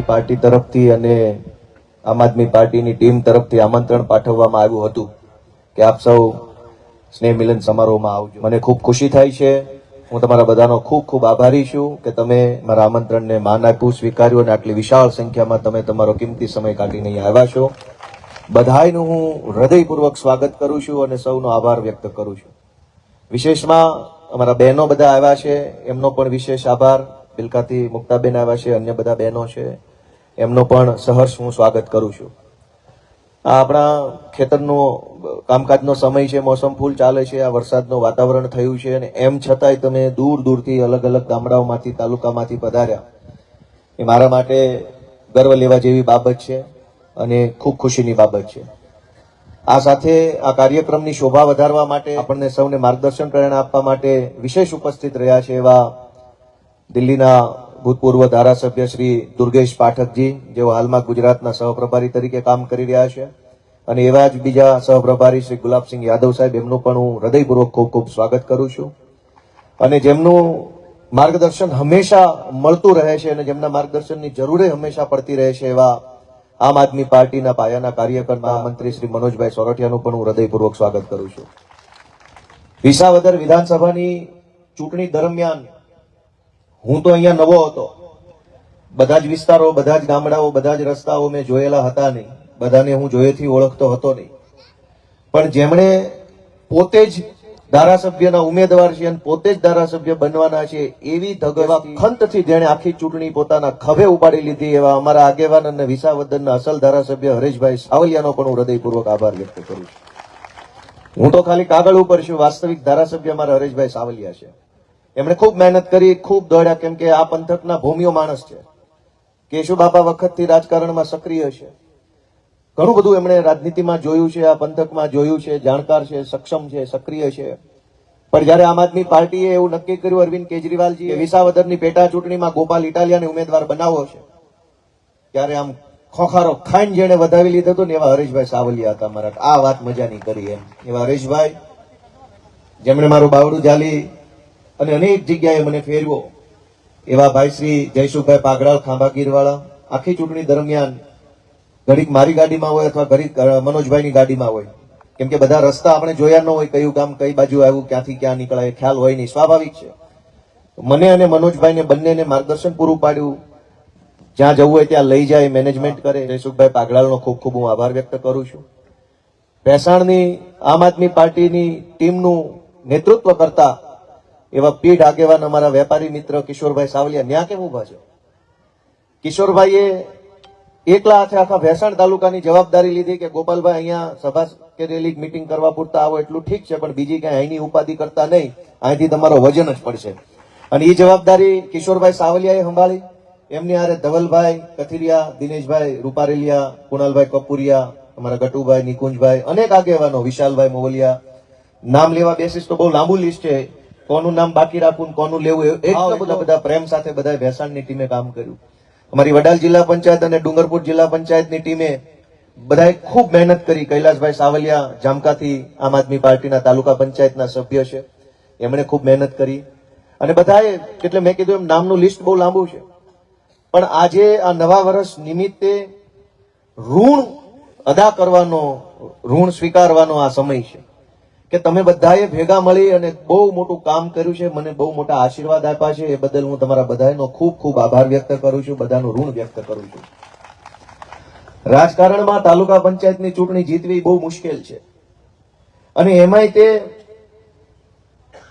આદમી party તરફથી અને આમ આદમી પાર્ટીની ટીમ તરફથી આમંત્રણ પાઠવવામાં આવ્યું હતું કે આપ સૌ સ્નેહ મિલન સમારોહમાં આવજો. મને ખૂબ ખુશી થાય છે. હું તમારા બધાનો ખૂબ ખૂબ આભારી છું કે તમે મારા આમંત્રણને માન આપ્યું, સ્વીકાર્યું અને આટલી વિશાળ સંખ્યામાં તમે તમારો કિંમતી સમય કાઢીને અહીંયા આવ્યા છો. બધાયનું હું હૃદયપૂર્વક સ્વાગત કરું છું અને સૌનો આભાર વ્યક્ત કરું છું. વિશેષમાં અમારા બહેનો બધા આવ્યા છે. એમનો પણ વિશેષ આભાર. બિલકાથી મુક્તાબેન આવ્યા છે. અન્ય બધા બહેનો છે. એમનો પણ સહર્ષ હું સ્વાગત કરું છું. આ આપણા ખેતરનો કામકાજનો સમય છે, મોસમ ફૂલ ચાલે છે, આ વરસાદનું વાતાવરણ થયું છે અને એમ છતાંય તમે દૂર દૂરથી અલગ અલગ ગામડાઓમાંથી, તાલુકામાંથી પધાર્યા. એ મારા માટે ગર્વ લેવા જેવી બાબત છે અને ખૂબ ખુશીની બાબત છે. આ સાથે આ કાર્યક્રમની શોભા વધારવા માટે આપણને સૌને માર્ગદર્શન પ્રેરણા આપવા માટે વિશેષ ઉપસ્થિત રહ્યા છે એવા દિલ્હીના ભૂતપૂર્વ ધારાસભ્ય શ્રી દુર્ગેશ પાઠકજી, જેઓ હાલમાં ગુજરાતના સહપ્રભારી તરીકે કામ કરી રહ્યા છે. અને એવા જ બીજા સહપ્રભારી શ્રી ગુલાબસિંહ યાદવ સાહેબ, એમનું પણ હું હૃદયપૂર્વક ખૂબ ખૂબ સ્વાગત કરું છું. અને જેમનું માર્ગદર્શન હંમેશા મળતું રહે છે અને જેમના માર્ગદર્શનની જરૂરે હંમેશા પડતી રહે છે, એવા આમ આદમી પાર્ટીના પાયાના કાર્યકર મંત્રી શ્રી મનોજભાઈ સોરઠિયાનું પણ હું હૃદયપૂર્વક સ્વાગત કરું છું. વિસાવદર વિધાનસભાની ચૂંટણી દરમિયાન હું તો અહીંયા નવો હતો. બધા જ વિસ્તારો બધા જ ગામડાઓ બધા જ રસ્તાઓ મેં જોયેલા હતા નહીં. બધાને હું જોયેથી ઓળખતો હતો નહીં. પણ જેમણે પોતે જ ધારાસભ્યના ઉમેદવાર છે અને પોતે જ ધારાસભ્ય બનવાના છે એવી ધગવા ખંતથી જેણે આખી ચૂંટણી પોતાના ખભે ઉપાડી લીધી એવા અમારા આગેવાન અને વિસાવદનના અસલ ધારાસભ્ય હરેશભાઈ સાવલિયાનો પણ હું હૃદયપૂર્વક આભાર વ્યક્ત કરું છું. હું તો ખાલી કાગળ ઉપર છું વાસ્તવિક ધારાસભ્ય અમારા હરેશભાઈ સાવલિયા છે. એમણે ખૂબ મહેનત કરી, ખૂબ દોડ્યા, કેમ કે આ પંથકના ભૂમિયો માણસ છે. કેશુ બાપા વખતથી રાજકારણમાં સક્રિય છે. ઘણું બધું એમણે રાજનીતિમાં જોયું છે, આ પંથકમાં જોયું છે, જાણકાર છે, સક્ષમ છે, સક્રિય છે. પણ જ્યારે આમ આદમી પાર્ટીએ એવું નક્કી કર્યું, અરવિંદ કેજરીવાલજી વિસાવદરની પેટા ચૂંટણીમાં ગોપાલ ઇટાલિયાને ઉમેદવાર બનાવો છે, ત્યારે આમ ખોખારો ખાઈન જેને વધાવી લીધો હતો ને એવા હરેશભાઈ સાવલિયા હતા મારા. આ વાત મજાની કરી એમ. એવા હરેશભાઈ, જેમણે મારું બાવડું જાલી અને અનેક જગ્યાએ મને ફેરવો. એવા ભાઈ શ્રી જયસુખભાઈ પાગડાલ ખાંભાગીરવાળા આખી ચૂંટણી દરમિયાન ઘડીક મારી ગાડીમાં હોય અથવા ઘડીક મનોજભાઈની ગાડીમાં હોય. કેમ કે બધા રસ્તા આપણે જોયા ન હોય કયું ગામ કઈ બાજુ આવ્યું, ક્યાંથી ક્યાં નીકળાય, ખ્યાલ હોય નહીં, સ્વાભાવિક છે. મને અને મનોજભાઈને બંનેને માર્ગદર્શન પૂરું પાડ્યું. જ્યાં જવું હોય ત્યાં લઈ જાય, મેનેજમેન્ટ કરે. જયસુખભાઈ પાગડાલનો ખૂબ ખૂબ હું આભાર વ્યક્ત કરું છું. ભેસાણની આમ આદમી પાર્ટીની ટીમનું નેતૃત્વ કરતા એવા પીઢ આગેવાન અમારા વેપારી મિત્ર કિશોરભાઈ સાવલિયા ન્યા કેમ ઊભા છે? કિશોરભાઈએ એકલા હાથે આખા ભેસાણ તાલુકાની જવાબદારી લીધી કે ગોપાલભાઈ અહીંયા સભા કે રેલી મીટિંગ કરવા પૂરતા આવો એટલું ઠીક છે, પણ બીજી કઈ અહીંની ઉપાધિ કરતા નહીં. અહીંથી તમારો વજન જ પડશે. અને એ જવાબદારી કિશોરભાઈ સાવલિયાએ સંભાળી. એમની હારે ધવલભાઈ, કથિરિયા, દિનેશભાઈ, રૂપારેલિયા, કુણાલભાઈ કપુરિયા, અમારા ગટુભાઈ, નિકુંજભાઈ, અનેક આગેવાનો, વિશાલભાઈ મોવલિયા. નામ લેવા બેસીસ તો બહુ લાંબુ લિસ્ટ છે. કોનું નામ બાકી રાખવું કોનું લેવું એ- એટલા બધા બધા પ્રેમ સાથે બધા ભેસાણની ટીમે કામ કર્યું. અમારી વડાલ જિલ્લા પંચાયત અને ડુંગરપુર જિલ્લા પંચાયતની ટીમે બધાએ ખૂબ મહેનત કરી. કૈલાસભાઈ સાવલિયા જામકાથી આમ આદમી પાર્ટીના તાલુકા પંચાયતના સભ્ય છે. એમણે ખૂબ મહેનત કરી. અને બધાએ એટલે મેં કીધું એમ નામનું લિસ્ટ બહુ લાંબુ છે. પણ આજે આ નવા વર્ષ નિમિત્તે ઋણ અદા કરવાનો ઋણ સ્વીકારવાનો આ સમય છે. કે તમે બધાએ ભેગા મળી અને બહુ મોટું કામ કર્યું છે, મને બહુ મોટા આશીર્વાદ આપ્યા છે. એ બદલ હું તમારા બધાનો ખૂબ ખૂબ આભાર વ્યક્ત કરું છું, બધાનું ઋણ વ્યક્ત કરું છું. રાજકારણમાં તાલુકા પંચાયતની ચૂંટણી જીતવી બહુ મુશ્કેલ છે. અને એમાંય તે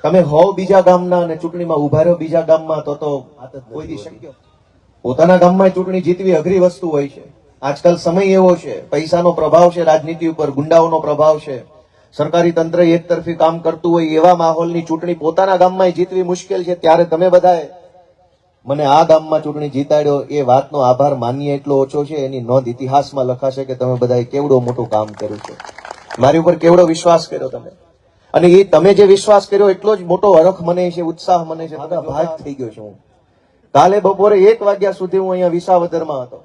તમે હોવ બીજા ગામના અને ચૂંટણીમાં ઊભા રહ્યો બીજા ગામમાં, તો તો કોઈ શક્ય. પોતાના ગામમાં ચૂંટણી જીતવી અઘરી વસ્તુ હોય છે. આજકાલ સમય એવો છે, પૈસાનો પ્રભાવ છે, રાજનીતિ ઉપર ગુંડાઓનો પ્રભાવ છે. સરકારી તંત્ર એક તરફી કામ કરતું હોય એવા માહોલની ચૂંટણી પોતાના ગામમાં જીતવી મુશ્કેલ છે, ત્યારે તમે બધાએ મને આ ગામમાં ચૂંટણી જીતાડ્યો, એ વાતનો આભાર માનીએ એટલો ઓછો છે, એની નોંધ ઇતિહાસમાં લખાશે કે તમે બધાએ કેવડો મોટું કામ કર્યું છે. મારી ઉપર કેવડો વિશ્વાસ કર્યો તમે? અને એ તમે જે વિશ્વાસ કર્યો એટલો જ મોટો હરખ મને છે, ઉત્સાહ મને છે ભાગ થઈ ગયો છું હું. કાલે બપોરે એક વાગ્યા સુધી હું અહીંયા વિસાવદરમાં હતો.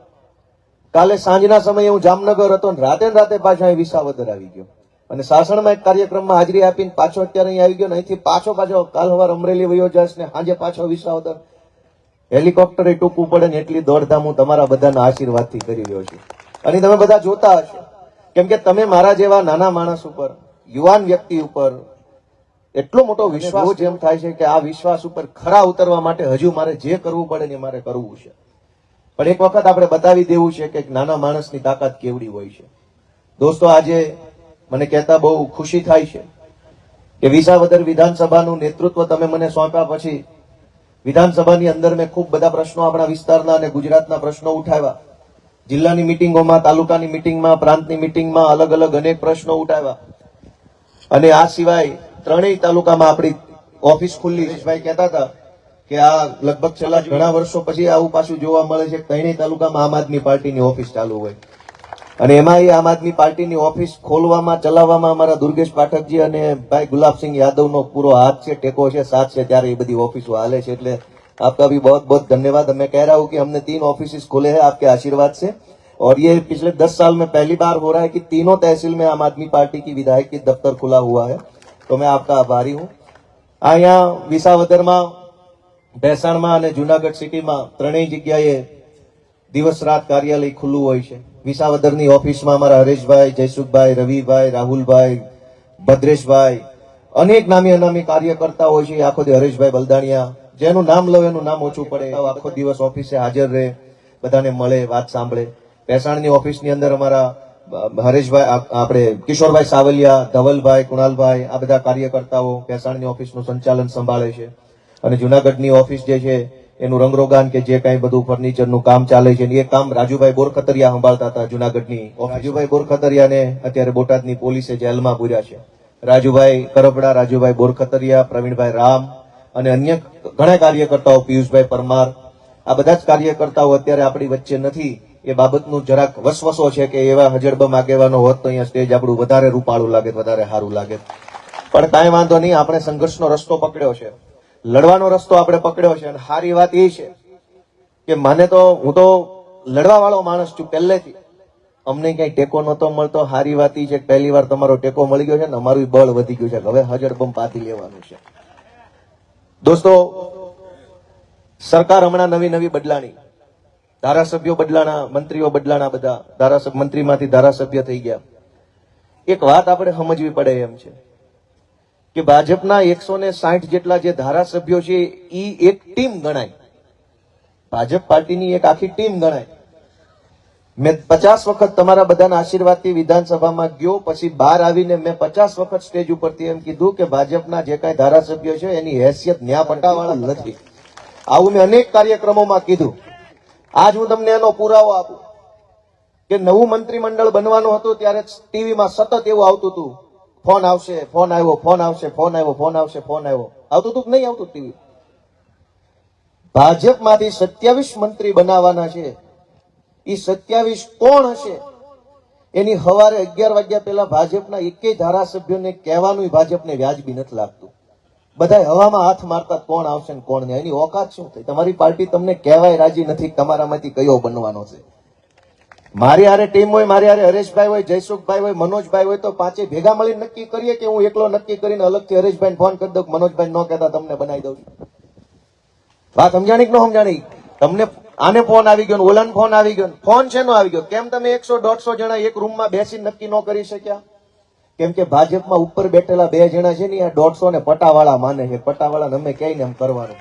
કાલે સાંજના સમયે હું જામનગર હતો રાતે રાતે પાછા વિસાવદર આવી ગયો. અને સાસણમાં એક કાર્યક્રમમાં હાજરી આપીને પાછો અત્યારે અહીં આવી ગયો ને અહીંથી પાછો પાછો કાલ સવાર અમરેલી વયો જશ ને સાંજે પાછો વિસાવદર. હેલિકોપ્ટરે ટૂંકવું પડે ને એટલી દોડધામ હું તમારા બધાના આશીર્વાદથી કરી રહ્યો છું. અને તમે બધા જોતા હશો. કેમ કે તમે મારા જેવા નાના માણસ ઉપર યુવાન વ્યક્તિ ઉપર એટલો મોટો વિશ્વાસ જેમ એમ થાય છે કે આ વિશ્વાસ ઉપર ખરા ઉતરવા માટે હજુ મારે જે કરવું પડે ને મારે કરવું છે. પણ એક વખત આપણે બતાવી દેવું છે કે નાના માણસની તાકાત કેવડી હોય છે. દોસ્તો આજે મને કહેતા બહુ ખુશી થાય છે કે વિસાવદર વિધાનસભાનું નેતૃત્વ તમે મને સોંપ્યા પછી વિધાનસભાની અંદર મેં ખૂબ બધા પ્રશ્નો આપણા વિસ્તારના અને ગુજરાતના પ્રશ્નો ઉઠાવ્યા. જિલ્લાની મિટિંગોમાં, તાલુકાની મિટિંગમાં, પ્રાંતની મિટિંગમાં અલગ અલગ અનેક પ્રશ્નો ઉઠાવ્યા. અને આ સિવાય ત્રણેય તાલુકામાં આપણી ઓફિસ ખુલ્લી. ભાઈ કહેતા હતા કે આ લગભગ છેલ્લા ઘણા વર્ષો પછી આવું પાછું જોવા મળે છે ત્રણેય તાલુકામાં આમ આદમી પાર્ટીની ઓફિસ ચાલુ હોય. અને એમાં એ આમ આદમી પાર્ટીની ઓફિસ ખોલવામાં ચલાવવામાં અમારા દુર્ગેશ પાઠકજી અને ભાઈ ગુલાબસિંહ યાદવનો પૂરો હાથ છે ટેકો છે સાથ છે ત્યારે એ બધી ઓફિસો હાલે છે એટલે आपका भी बहुत बहुत धन्यवाद मैं कह रहा हूँ कि हमने तीन ऑफिस खोले हैं आपके आशीर्वाद से और ये पिछले दस साल में पहली बार हो रहा है कि तीनों तहसील में आम आदमी पार्टी की विधायक की दफ्तर खुला हुआ है तो मैं आपका आभारी हूँ અહીંયા વિસાવદરમાં ભેસાણમાં અને જુનાગઢ સિટીમાં ત્રણેય જગ્યાએ દિવસ રાત કાર્યાલય ખુલ્લું હોય છે. વિસાવદરની ઓફિસમાં અમારા હરેશભાઈ, જયસુખભાઈ, રવિભાઈ, રાહુલભાઈ, ભદ્રેશભાઈ, અનેક નામી અનામી કાર્યકર્તા હોય છે. આખો દી હરેશભાઈ બલદાણિયા. જેનું નામ લો, એનું નામ ઓછું પડે. આખો દિવસ ઓફિસે હાજર રહે. બધાને મળે, વાત સાંભળે. ભેસાણની ઓફિસની અંદર અમારા હરેશભાઈ આપણે કિશોરભાઈ સાવલિયા, ધવલભાઈ, કુણાલભાઈ, આ બધા કાર્યકર્તાઓ ભેસાણની ઓફિસનું સંચાલન સંભાળે છે. અને જુનાગઢની ઓફિસ જે છે એનું રંગરોગાન કે જે કાંઈ બધું ફર્નિચરનું કામ ચાલે છે એ કામ રાજુભાઈ બોરખતરિયા સંભાળતા હતા જુનાગઢની. રાજુભાઈ બોરખતરિયાને અત્યારે બોટાદની પોલીસે જેલમાં પૂર્યા છે. રાજુભાઈ કરપડા, રાજુભાઈ બોરખતરિયા, પ્રવીણભાઈ રામ અને અન્ય ઘણા કાર્યકર્તાઓ, પિયુષભાઈ પરમાર. આ બધા જ કાર્યકર્તાઓ અત્યારે આપણી વચ્ચે નથી. એ બાબતનું જરાક વસવસો છે કે એવા હજડબમ આગેવાનો હોત તો અહીંયા સ્ટેજ આપણું વધારે રૂપાળું લાગે, વધારે સારું લાગે. પણ કાંઈ વાંધો નહીં, આપણે સંઘર્ષનો રસ્તો પકડ્યો છે. લડવાનો રસ્તો આપણે પકડ્યો છે અને સારી વાત એ છે કે મને તો, હું તો લડવા વાળો માણસ છું પહેલેથી. અમને ક્યાંય ટેકો નહોતો મળતો. સારી વાત એ છે પહેલી વાર તમારો ટેકો મળી ગયો છે ને અમારું બળ વધી ગયું છે. હવે હજર હજડબમ પાથી લેવાનું છે. દોસ્તો, સરકાર હમણાં નવી નવી બદલાણી. ધારાસભ્યો બદલાણા, મંત્રીઓ બદલાણા બધા. ધારાસભ્ય મંત્રીમાંથી ધારાસભ્ય થઈ ગયા. એક વાત આપણે સમજવી પડે એમ છે. કે ભાજપના એકસો ને સાઠ જેટલા જે ધારાસભ્યો છે એ એક ટીમ ગણાય. ભાજપ પાર્ટીની એક આખી ટીમ ગણાય. મેં પચાસ વખત તમારા બધાના આશીર્વાદથી વિધાનસભામાં ગયો, પછી બહાર આવીને મેં પચાસ વખત સ્ટેજ ઉપરથી એમ કીધું કે ભાજપના જે કાંઈ ધારાસભ્યો છે, એની હેસિયત ન્યા પટાવાળા નથી. આવું મેં અનેક કાર્યક્રમોમાં કીધું. આજ હું તમને એનો પુરાવો આપું. કે નવું મંત્રીમંડળ બનવાનું હતું ત્યારે ટીવીમાં સતત એવું આવતું હતું. ફોન આવશે, ફોન આવ્યો, ફોન આવશે, ફોન આવ્યો, ફોન આવશે, ફોન આવ્યો. આવતું હતું નહીં આવતું ટીવી? ભાજપમાંથી સત્યાવીસ મંત્રી બનાવવાના છે. એ સત્યાવીસ કોણ હશે? એની સવારે અગિયાર વાગ્યા પહેલા ભાજપના એકેય ધારાસભ્યોને કહેવાનું ભાજપને વ્યાજબી નથી લાગતું. બધા હવામાં હાથ મારતા કોણ આવશે ને કોણ નહીં? એની ઓકાત શું થઈ? તમારી પાર્ટી તમને કહેવાય રાજી નથી, તમારામાંથી કયો બનવાનો છે? મારી હારે ટીમ હોય, મારી હારે હરેશભાઈ હોય, જયસુખભાઈ હોય, મનોજભાઈ હોય તો પાંચે ભેગા મળીને નક્કી કરીએ કે હું એકલો નક્કી કરીને અલગથી હરેશભાઈ ફોન કરી દઉં મનોજભાઈ ન કહેતા તમને બનાવી દઉં વાત સમજાણી કે ન સમજાણી? તમને આને ફોન આવી ગયો ઓલાને ફોન આવી ગયો ફોન છે આવી ગયો? કેમ તમે એકસો, દોઢસો જણા એક રૂમમાં બેસીને નક્કી ન કરી શક્યા? કેમ કે ભાજપમાં ઉપર બેઠેલા બે જણા છે ને, આ દોઢસો ને પટાવાળા માને છે. પટાવાળા અમે કઈ એમ કરવાનું.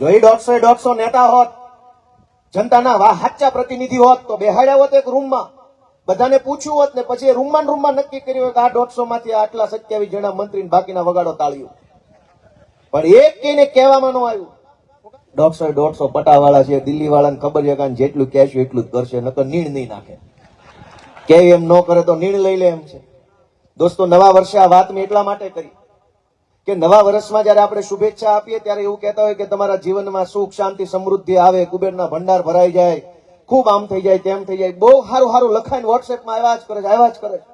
જો એ દોઢસો દોઢસો નેતા હોત જનતાના વા સાચા પ્રતિનિધિ હોત તો બેહાડ્યા હોત એક રૂમમાં. બધાને પૂછ્યું હોત ને પછી રૂમમાં રૂમમાં નક્કી કર્યું હોય કે આ દોઢસો માંથી આટલા સત્યાવીસ જણા મંત્રી બાકીના વગાડો તાળ્યું પણ એક કઈને કહેવામાં ન આવ્યું. દોઢસો દોઢસો પટાવાળા છે દિલ્હી વાળાને ખબર છે કે જેટલું કહેશું એટલું જ કરશે, નકર નીણ નહીં નાખે. કે એમ ન કરે તો નીણ લઈ લે એમ છે. દોસ્તો, નવા વર્ષે આ વાત મેં એટલા માટે કરી. કે નવા વર્ષમાં જયારે આપણે શુભેચ્છા આપીએ ત્યારે એવું કહેતા હોય કે તમારા જીવનમાં સુખ, શાંતિ, સમૃદ્ધિ આવે, કુબેરના ભંડાર ભરાઈ જાય, ખૂબ આમ થઈ જાય, તેમ થઈ જાય. બહુ સારું સારું લખાઈને વોટ્સએપમાં આવ્યા જ કરે છે, આવ્યા જ કરે છે.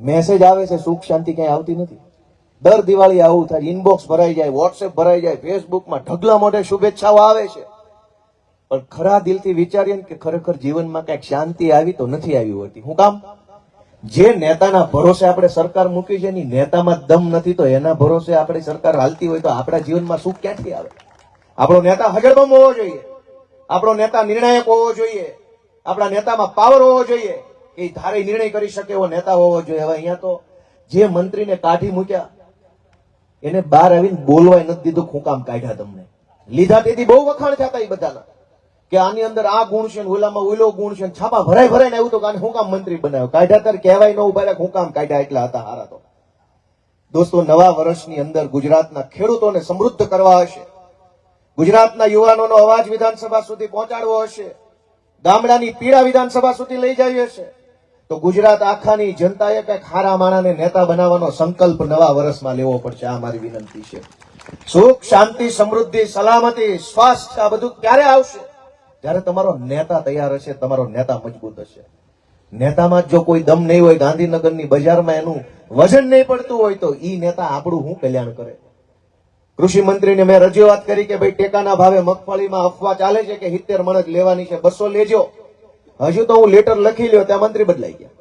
મેસેજ આવે છે, સુખ, શાંતિ ક્યાંય આવતી નથી. દર દિવાળી આવું થાય ઇનબોક્સ ભરાઈ જાય વોટ્સએપ ભરાઈ જાય ફેસબુકમાં ઢગલા મોઢે શુભેચ્છાઓ આવે છે. પણ ખરા દિલથી વિચારીએ કે ખરેખર જીવનમાં કંઈક શાંતિ આવી તો નથી આવી હોતી. હું કામ જે નેતાના ભરોસે આપણે સરકાર મૂકી છે, એની નેતામાં દમ નથી, તો એના ભરોસે આપણી સરકાર હાલતી હોય તો આપણા જીવનમાં સુખ ક્યાંથી આવે? આપણો નેતા હજરબમ હોવો જોઈએ. આપણો નેતા નિર્ણાયક હોવો જોઈએ. આપણા નેતામાં પાવર હોવો જોઈએ. એ ધારે નિર્ણય કરી શકે એવો નેતા હોવો જોઈએ. હવે અહીંયા તો જે મંત્રીને કાઢી મૂક્યા, એને બહાર આવીને બોલવાય નથી દીધું, ખૂંકામ કાઢ્યા તમને. લીધા તેથી બહુ વખાણ થતા એ બધાના. કે આની અંદર આ ગુણ છે ઓલામાં ઓલો ગુણ છે છાપા ભરાય ભરાય ને આવ્યું તો હું કામ મંત્રી બનાવ્યો? કાઢ્યા તાર કહેવાય ન ઊભા હું કામ કાઢ્યા એટલા હતા હારા તો. દોસ્તો, નવા વર્ષની અંદર ગુજરાતના ખેડૂતોને સમૃદ્ધ કરવા હશે. ગુજરાતના યુવાનોનો અવાજ વિધાનસભા સુધી પહોંચાડવો હશે. ગામડાની પીડા વિધાનસભા સુધી લઈ જવી હશે. તો ગુજરાત આખાની જનતાએ કંઈક હારા માણાને નેતા બનાવવાનો સંકલ્પ નવા વર્ષમાં લેવો પડશે. આ મારી વિનંતી છે. સુખ, શાંતિ, સમૃદ્ધિ, સલામતી, સ્વાસ્થ્ય, આ બધું ક્યારે આવશે? જ્યારે તમારો નેતા તૈયાર હશે, તમારો નેતા મજબૂત હશે. નેતામાં જો કોઈ દમ નહીં હોય, ગાંધીનગરની બજારમાં એનું વજન નહીં પડતું હોય, તો ઈ નેતા આપણું શું કલ્યાણ કરે? કૃષિ મંત્રીને મેં રજૂઆત કરી કે ભાઈ, ટેકાના ભાવે મગફળીમાં અફવા ચાલે છે કે સિત્તેર મણક લેવાની છે, બસો લેજો. હજુ તો હું લેટર લખી લ્યો, ત્યાં મંત્રી બદલાઈ ગયા.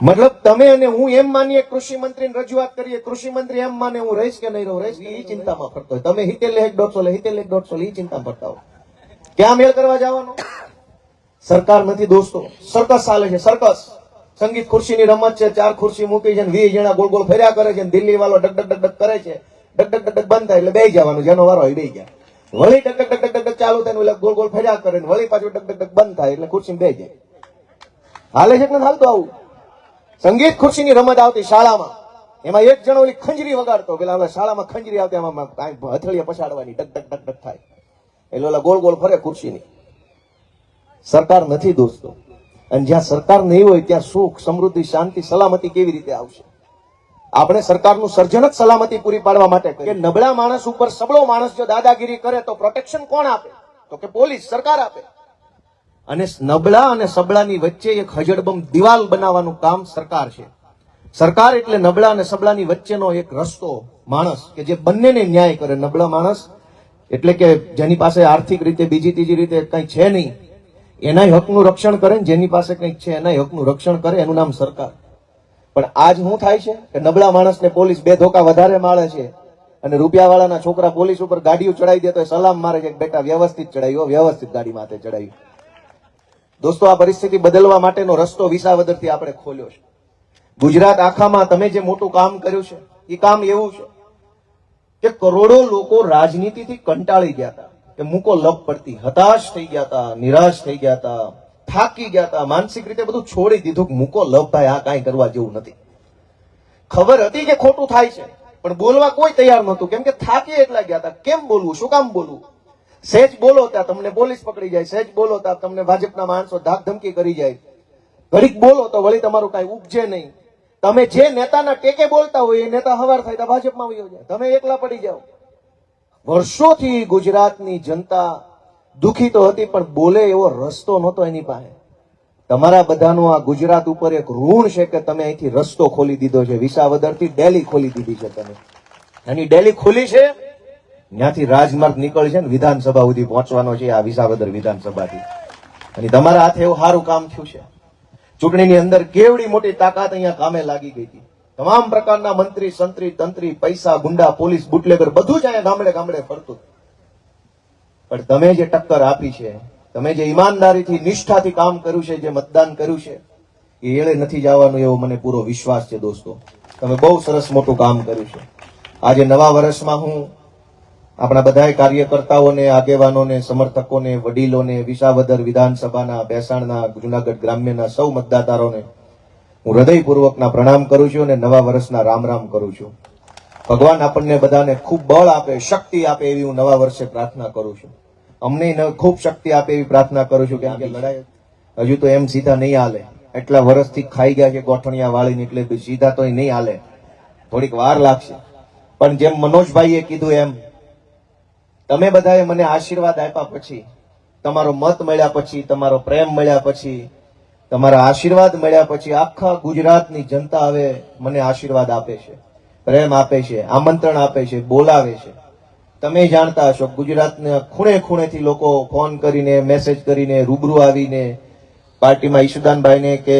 મતલબ તમે અને હું એમ માનીએ કૃષિ મંત્રી રજૂઆત કરીએ, કૃષિ મંત્રી એમ માને હું રહીશ કે નહીં રહું, રહીશ એ ચિંતામાં ફરતો હોય. તમે હિતેલ દોઢસો લે હિતેલ દોઢસો લે એ ચિંતામાં ફરતા હો ક્યાં મેળ કરવા જવાનો સરકાર નથી દોસ્તો સરકસ ચાલે છે સરકસ સંગીત ખુરશીની રમત છે ચાર ખુરશી મૂકી છે વીસ જણા ગોળ ગોળ ફેર્યા કરે છે દિલ્હી વાળો ડગ ડગ ડગ કરે છે ડગ ડગ ડગ બંધ થાય એટલે બે જવાનું જેનો વારો હોય બે ગયા વળી ડગ ડગ ડગ ડગ ચાલુ થાય એટલે ગોળ ગોળ ફેર્યા કરે વળી પાછું ડગ ડગ ડગ બંધ થાય એટલે ખુરશી બે જાય હાલે છે કે હાલતું આવું સંગીત ખુરશીની રમત આવતી શાળામાં એમાં એક જણો ખંજરી વગાડતો પેલા શાળામાં ખંજરી આવતી એમાં કાંઈ હથેળીયા પછાડવાની ડગ ડગ ડગ ડગ થાય એટલે ઓલા ગોળ ગોળ ફરે ખુરશીની. સરકાર નથી દોસ્તો. અને જ્યાં સરકાર નહીં હોય, ત્યાં સુખ, સમૃદ્ધિ, શાંતિ, સલામતી કેવી રીતે આવશે? આપણે સરકારનું સર્જન જ સલામતી પૂરી પાડવા માટે કે નબળા માણસ ઉપર સબળો માણસ જો દાદાગીરી કરે તો પ્રોટેક્શન કોણ આપે? તો કે પોલીસ, સરકાર આપે. અને નબળા અને સબળાની વચ્ચે એક હજડબમ દિવાલ બનાવવાનું કામ સરકાર છે. સરકાર એટલે નબળા અને સબળાની વચ્ચેનો એક રસ્તો માણસ, કે જે બંનેને ન્યાય કરે. નબળા માણસ એટલે કે જેની પાસે આર્થિક રીતે, બીજી ત્રીજી રીતે કંઈ છે નહીં, એનાય હકનું રક્ષણ કરે ને જેની પાસે કંઈક છે એનાય હકનું રક્ષણ કરે, એનું નામ સરકાર. પણ આજ શું થાય છે કે નબળા માણસને પોલીસ બે ધોકા વધારે માળે છે અને રૂપિયાવાળાના છોકરા પોલીસ ઉપર ગાડીઓ ચડાવી દે તો સલામ મારે છે બેટા વ્યવસ્થિત ચડાવ્યો વ્યવસ્થિત ગાડી માથે ચડાવ્યું દોસ્તો, આ પરિસ્થિતિ બદલવા માટેનો રસ્તો વિસાવદરથી આપણે ખોલ્યો છે. ગુજરાત આખામાં તમે જે મોટું કામ કર્યું છે એ કામ એવું છે કે કરોડો લોકો રાજનીતિથી કંટાળી ગયા હતા. કે મૂકો લપ પડતી, હતાશ થઈ ગયા હતા, નિરાશ થઈ ગયા હતા, થાકી ગયા હતા, માનસિક રીતે બધું છોડી દીધું મૂકો લપ ભાઈ, આ કાંઈ કરવા જેવું નથી. ખબર હતી કે ખોટું થાય છે, પણ બોલવા કોઈ તૈયાર નહોતું. કેમ કે થાકી એટલા ગયા હતા. કેમ બોલવું? શું કામ બોલવું? સહેજ બોલો ત્યાં તમને પોલીસ પકડી જાય સહેજ બોલો ત્યાં તમને ભાજપના માણસો ધાક ધમકી કરી જાય. ઘડીક બોલો તો વળી તમારું કાંઈ ઉપજે નહીં. તમે જે નેતાના ટેકે બોલતા હોય, એ નેતા હવાર થાય તો ભાજપમાં વયો જાય. તમે એકલા પડી જાઓ. વર્ષોથી ગુજરાતની જનતા દુખી તો હતી, પણ બોલે એવો રસ્તો નહોતો એની પાસે. તમારા બધાનું આ ગુજરાત ઉપર એક ઋણ છે કે તમે અહીંથી રસ્તો ખોલી દીધો છે. વિસાવદરથી ડેલી ખોલી દીધી છે તમે. એની ડેલી ખુલી છે, ત્યાંથી રાજમાર્ગ નીકળશે ને વિધાનસભા સુધી પહોંચવાનો છે આ વિસાવદર વિધાનસભાથી. અને તમારા હાથે એવું સારું કામ થયું છે. ચૂંટણીની અંદર કેવડી મોટી તાકાત અહીંયા કામે લાગી ગઈ હતી. તમામ પ્રકારના મંત્રી, સંત્રી, તંત્રી, પૈસા, ગુંડા, પોલીસ, બુટલેગર બધું જ અહીંયા ગામડે ગામડે ફરતું પણ તમે જે ટક્કર આપી છે, તમે જે ઈમાનદારીથી, નિષ્ઠાથી કામ કર્યું છે, જે મતદાન કર્યું છે, એ એળે નથી જવાનું એવો મને પૂરો વિશ્વાસ છે દોસ્તો. તમે બહુ સરસ મોટું કામ કર્યું છે. આજે નવા વર્ષમાં હું આપણા બધા કાર્યકર્તાઓને, આગેવાનોને, સમર્થકોને, વડીલોને, વિસાવદર વિધાનસભાના બેસાણના જુનાગઢ ગ્રામ્યના સૌ મતદાતારોને હું હૃદયપૂર્વકના પ્રણામ કરું છું અને નવા વર્ષના રામ રામ કરું છું. ભગવાન આપણને બધાને ખૂબ બળ આપે, શક્તિ આપે એવી હું નવા વર્ષે પ્રાર્થના કરું છું. અમને ખૂબ શક્તિ આપે એવી પ્રાર્થના કરું છું કે આ લડાઈ હજુ તો એમ સીધા નહીં હાલે. એટલા વર્ષથી ખાઈ ગયા છે ગોઠણિયા વાળીને એટલે સીધા તો નહીં હાલે. થોડીક વાર લાગશે. પણ જેમ મનોજભાઈએ કીધું એમ તમે બધાએ મને આશીર્વાદ આપ્યા પછી, તમારો મત મળ્યા પછી, તમારો પ્રેમ મળ્યા પછી, તમારા આશીર્વાદ મળ્યા પછી આખા ગુજરાતની જનતા હવે મને આશીર્વાદ આપે છે, પ્રેમ આપે છે, આમંત્રણ આપે છે, બોલાવે છે. તમે જાણતા હશો, ગુજરાતના ખૂણે ખૂણેથી લોકો ફોન કરીને, મેસેજ કરીને, રૂબરૂ આવીને, પાર્ટીમાં ઈશુદાનભાઈને કે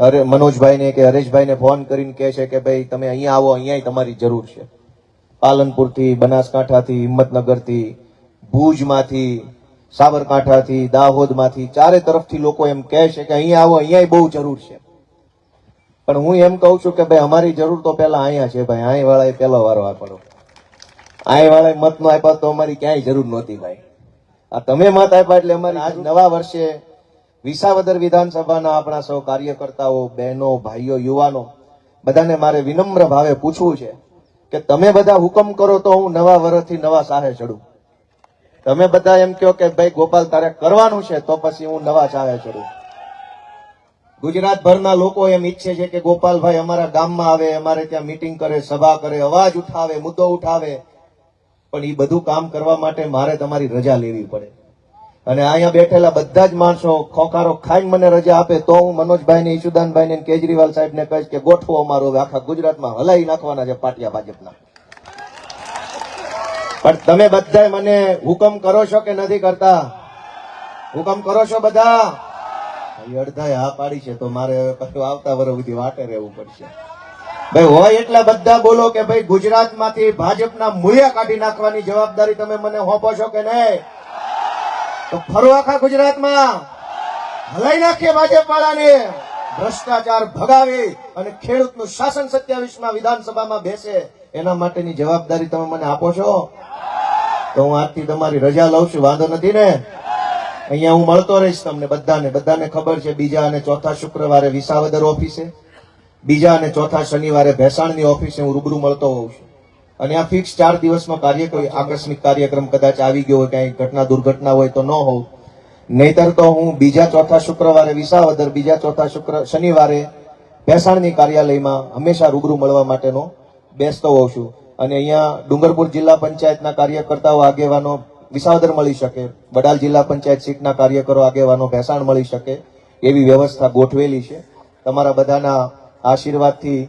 હરે મનોજભાઈને કે હરેશભાઈને ફોન કરીને કહે છે કે ભાઈ, તમે અહીંયા આવો અહીંયા તમારી જરૂર છે. પાલનપુરથી, બનાસકાંઠાથી, હિંમતનગરથી, ભુજમાંથી, સાબરકાંઠાથી, દાહોદમાંથી, ચારે તરફથી લોકો એમ કહે છે કે અહીંયા આવો અહીંયા બહુ જરૂર છે. પણ હું એમ કહું છું કે ભાઈ, અમારી જરૂર તો પહેલા અહીંયા છે ભાઈ અહીં વાળાએ પહેલો વારો આપડો અહીં વાળાએ મત નો આપ્યા તો અમારી ક્યાંય જરૂર નહોતી ભાઈ. આ તમે મત આપ્યા એટલે અમારી આજ નવા વર્ષે વિસાવદર વિધાનસભાના આપણા સૌ કાર્યકર્તાઓ, બહેનો, ભાઈઓ, યુવાનો, બધાને મારે વિનમ્ર ભાવે પૂછવું છે કે તમે બધા હુકમ કરો તો હું નવા વર્ષથી નવા સાહે ચડું. તમે બધા એમ કહો કે ભાઈ ગોપાલ તારે કરવાનું છે તો પછી હું નવા સાહે ચડું. ગુજરાતભરના લોકો એમ ઈચ્છે છે કે ગોપાલભાઈ અમારા ગામમાં આવે, અમારે ત્યાં મીટિંગ કરે, સભા કરે, અવાજ ઉઠાવે, મુદ્દો ઉઠાવે. પણ એ બધું કામ કરવા માટે મારે તમારી રજા લેવી પડે. અને અહીંયા બેઠેલા બધા જ માણસો ખોખારો ખાઈને મને રજા આપે તો હું મનોજભાઈ ને ઈશુદાનભાઈ ને કેજરીવાલ સાહેબ ને કહીશ કે ગોઠવો અમારો આખા ગુજરાતમાં હલાવી નાખવાના છે પાટિયા ભાજપના. પણ તમે બધા મને હુકમ કરો છો કે નથી કરતા? હુકમ કરો છો બધા? અડધાએ હા પાડી છે તો મારે પાછું આવતા વર્ષ સુધી વાટે રહેવું પડશે. ભાઈ, હોય એટલા બધા બોલો કે ભાઈ ગુજરાતમાંથી ભાજપના મૂલ્ય કાઢી નાખવાની જવાબદારી તમે મને હોપો છો કે નહીં? તો ફરો આખા ગુજરાતમાં. હલાઈ નાખીએ ભાજપ વાળાને ભ્રષ્ટાચાર ભગાવી અને ખેડૂતનું શાસન સત્યાવીસમાં વિધાનસભામાં બેસે. એના માટેની જવાબદારી તમે મને આપો છો? તો હું આજથી તમારી રજા લઉં છું, વાંધો નથી ને? અહીંયા હું મળતો રહીશ તમને બધાને. બધાને ખબર છે, બીજા અને ચોથા શુક્રવારે વિસાવદર ઓફિસે. બીજા અને ચોથા શનિવારે ભેસાણની ઓફિસે હું રૂબરૂ મળતો હોઉં છું. અને આ ફિક્સ ચાર દિવસનો કાર્ય કોઈ આકસ્મિક કાર્યક્રમ કદાચ આવી ગયો હોય, ક્યાંય ઘટના દુર્ઘટના હોય તો ન હોઉં. નહીતર તો હું બીજા ચોથા શુક્રવારે વિસાવદર, બીજા ચોથા શુક્ર, શનિવારે ભેસાણની કાર્યાલયમાં હંમેશા રૂબરૂ મળવા માટેનો બેસતો હોઉં છું. અને અહીંયા ડુંગરપુર જિલ્લા પંચાયતના કાર્યકર્તાઓ આગેવાનો વિસાવદર મળી શકે, વડાલ જિલ્લા પંચાયત સીટના કાર્યકરો આગેવાનો ભેસાણ મળી શકે, એવી વ્યવસ્થા ગોઠવેલી છે. તમારા બધાના આશીર્વાદથી